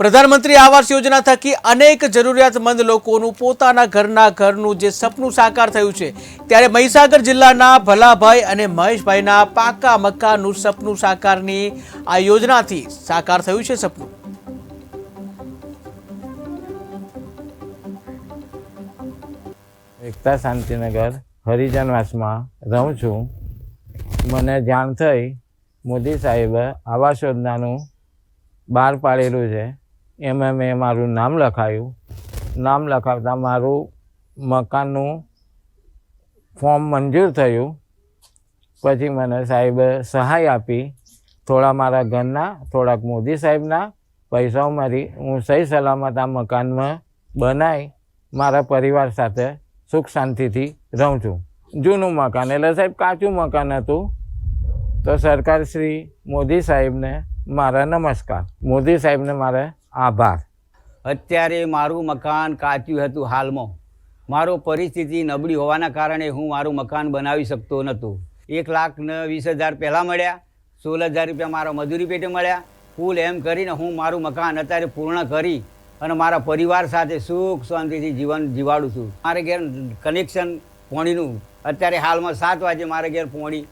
પ્રધાનમંત્રી આવાસ યોજના થકી અનેક જરૂરિયાતમંદ લોકોનું પોતાના ઘરના ઘરનું જે સપનું સાકાર થયું છે, ત્યારે મહીસાગર જિલ્લાના ભલાભાઈ અને મહેશભાઈના પાકા મકાનનું સપનું સાકારની આ યોજનાથી સાકાર થયું છે સપનું. એકતા શાંતિનગર હરિજનવાસમાં રહું છું. મને જાણ થઈ મોદી સાહેબે આવાસ યોજનાનું બહાર પાડેલું છે. એમાં મેં મારું નામ લખાયું. નામ લખાવતા મારું મકાનનું ફોર્મ મંજૂર થયું. પછી મને સાહેબે સહાય આપી. થોડા મારા ઘરના, થોડાક મોદી સાહેબના પૈસાઓ મારી હું સહી સલામત આ મકાનમાં બનાવી મારા પરિવાર સાથે સુખ શાંતિથી રહું છું. જૂનું મકાન, એટલે સાહેબ કાચું મકાન હતું. તો સરકાર શ્રી મોદી સાહેબને મારા નમસ્કાર. મોદી સાહેબને મારે આભાર. અત્યારે મારું મકાન કાચ્યું હતું હાલમાં. મારો પરિસ્થિતિ નબળી હોવાના કારણે હું મારું મકાન બનાવી શકતો નહોતો એક લાખ વીસ હજાર પહેલાં મળ્યા, સોળ હજાર રૂપિયા મારા મજૂરી પેટે મળ્યા. કુલ એમ કરીને હું મારું મકાન અત્યારે પૂર્ણ કરી અને મારા પરિવાર સાથે સુખ શાંતિથી જીવન જીવાડું છું. મારે ઘેર કનેક્શન પોણીનું અત્યારે હાલમાં સાત વાગે મારે ઘેર પોણી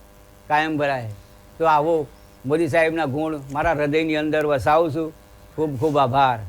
કાયમ ભરાય. તો આવો મોદી સાહેબના ગુણ મારા હૃદયની અંદર વસાવું છું. ખૂબ ખૂબ આભાર